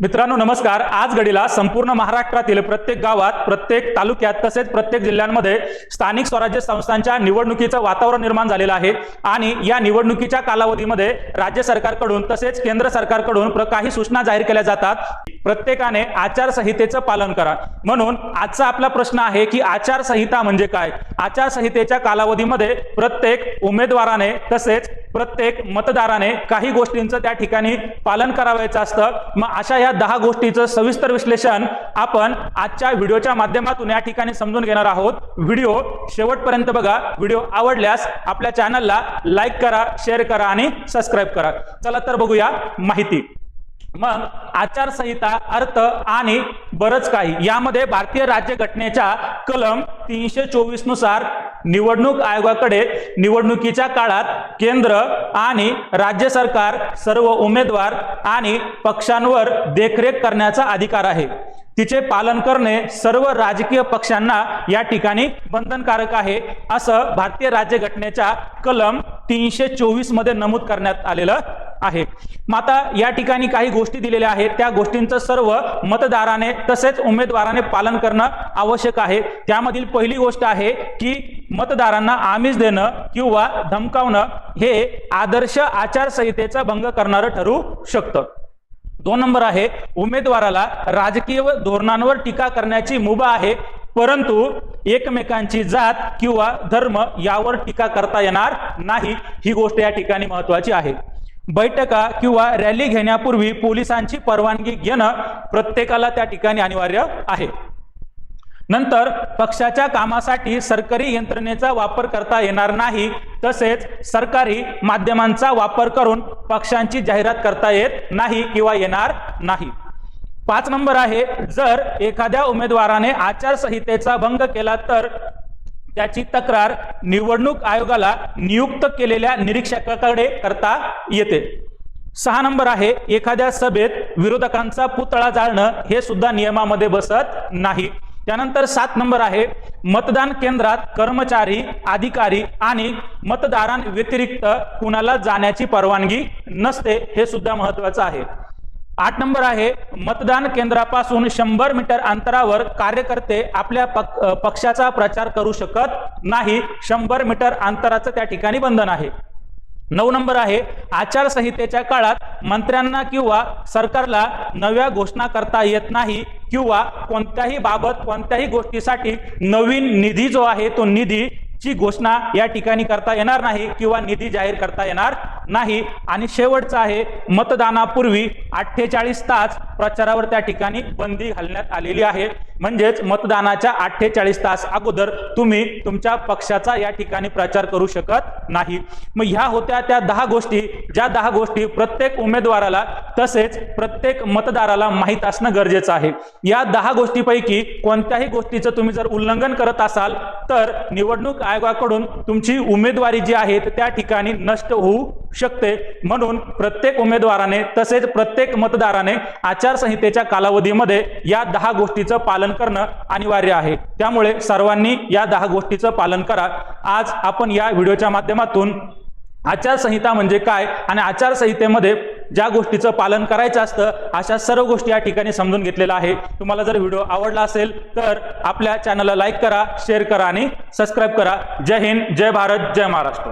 मित्रांनो नमस्कार. आज घडीला संपूर्ण महाराष्ट्रातील प्रत्येक गावात प्रत्येक तालुक्यात तसेच प्रत्येक जिल्ह्यांमध्ये स्थानिक स्वराज्य संस्थांच्या निवडणुकीचं वातावरण निर्माण झालेलं आहे. आणि या निवडणुकीच्या कालावधीमध्ये राज्य सरकारकडून तसेच केंद्र सरकारकडून काही सूचना जाहीर केल्या जातात. प्रत्येकाने आचारसंहितेचं पालन करा. म्हणून आजचा आपला प्रश्न आहे की आचारसंहिता म्हणजे काय? आचारसंहितेच्या कालावधीमध्ये प्रत्येक उमेदवाराने तसेच प्रत्येक मतदाराने काही गोष्टींचं त्या ठिकाणी पालन करावायचं असतं. मग अशा या दहा गोष्टीचं सविस्तर विश्लेषण आपण आजच्या व्हिडिओच्या माध्यमातून या ठिकाणी समजून घेणार आहोत. व्हिडिओ शेवटपर्यंत बघा. व्हिडिओ आवडल्यास आपल्या चॅनलला लाईक करा शेअर करा आणि सबस्क्राईब करा. चला तर बघूया माहिती. मग आचारसंहिता अर्थ आणि बरंच काही. यामध्ये भारतीय राज्यघटनेच्या कलम तीनशे चोवीसनुसार निवडणूक आयोगाकडे निवडणुकीच्या काळात केंद्र आणि राज्य सरकार सर्व उमेदवार आणि पक्षांवर देखरेख करण्याचा अधिकार आहे. तिचे पालन करणे सर्व राजकीय पक्षांना या ठिकाणी बंधनकारक आहे असं भारतीय राज्यघटनेच्या कलम तीनशे चोवीसमध्ये नमूद करण्यात आलेलं आहे. मग आता या ठिकाणी काही गोष्टी दिलेल्या आहेत. त्या गोष्टींचं सर्व मतदाराने तसेच उमेदवाराने पालन करणं आवश्यक आहे. त्यामधील पहिली गोष्ट आहे की मतदारांना आमिष देणं किंवा धमकावणं हे आदर्श आचारसंहितेचा भंग करणारं ठरू शकतं. दोन नंबर आहे उमेदवाराला राजकीय व धोरणांवर टीका करण्याची मुभा आहे परंतु एकमेकांची जात किंवा धर्म यावर टीका करता येणार नाही. ही गोष्ट या ठिकाणी महत्वाची आहे. बैठका किंवा रॅली घेण्यापूर्वी पोलिसांची परवानगी घेणं प्रत्येकाला त्या ठिकाणी अनिवार्य आहे. नंतर पक्षाच्या कामासाठी सरकारी यंत्रणेचा वापर करता येणार नाही तसेच सरकारी माध्यमांचा वापर करून पक्षांची जाहिरात करता येत नाही किंवा येणार नाही. पाच नंबर आहे जर एखाद्या उमेदवाराने आचारसंहितेचा भंग केला तर त्याची तक्रार निवडणूक आयोगाला नियुक्त केलेल्या निरीक्षकाकडे करता येते. सहा नंबर आहे एखाद्या सभेत विरोधकांचा पुतळा जाळणं हे सुद्धा नियमामध्ये बसत नाही. त्यानंतर सात नंबर आहे मतदान केंद्रात कर्मचारी अधिकारी आणि मतदारांव्यतिरिक्त कुणाला जाण्याची परवानगी नसते हे सुद्धा महत्वाचं आहे. आठ नंबर आहे मतदान केंद्रापासून शंभर मीटर अंतरावर कार्यकर्ते आपल्या पक- पक्षाचा प्रचार करू शकत नाही. शंभर मीटर अंतराचं त्या ठिकाणी बंधन आहे. नऊ नंबर आहे आचारसंहितेच्या काळात मंत्र्यांना किंवा सरकारला नव्या घोषणा करता येत नाही किंवा कोणत्याही बाबत कोणत्याही गोष्टीसाठी नवीन निधी जो आहे तो निधी ची घोषणा या ठिकाणी करता येणार नाही किंवा निधी जाहीर करता येणार नाही. आणि शेवटचं आहे मतदानापूर्वी अठ्ठेचाळीस तास प्रचारावर त्या ठिकाणी बंदी घालण्यात आलेली आहे. म्हणजेच मतदानाच्या अठ्ठेचाळीस तास अगोदर तुम्ही तुमच्या पक्षाचा या ठिकाणी प्रचार करू शकत नाही. मग ह्या होत्या त्या दहा गोष्टी. ज्या दहा गोष्टी प्रत्येक उमेदवाराला तसेच प्रत्येक मतदाराला माहीत असणं गरजेचं आहे. या दहा गोष्टीपैकी कोणत्याही गोष्टीचं तुम्ही जर उल्लंघन करत असाल तर निवडणूक आयोगाकडून तुमची उमेदवारी जी आहे त्या ठिकाणी नष्ट होऊ शकते. म्हणून प्रत्येक उमेदवाराने तसेच प्रत्येक मतदाराने आचारसंहितेच्या कालावधीमध्ये या दहा गोष्टीचं पालन पालन करणं अनिवार्य आहे. त्यामुळे सर्वांनी या दहा गोष्टीचं पालन करा. आज आपण या व्हिडिओच्या माध्यमातून आचारसंहिता म्हणजे काय आणि आचारसंहितेमध्ये ज्या गोष्टीचं पालन करायचं असतं अशा सर्व गोष्टी या ठिकाणी समजून घेतलेल्या आहे. तुम्हाला जर व्हिडिओ आवडला असेल तर आपल्या चॅनलला लाईक करा शेअर करा आणि सबस्क्राईब करा. जय हिंद जय भारत जय महाराष्ट्र.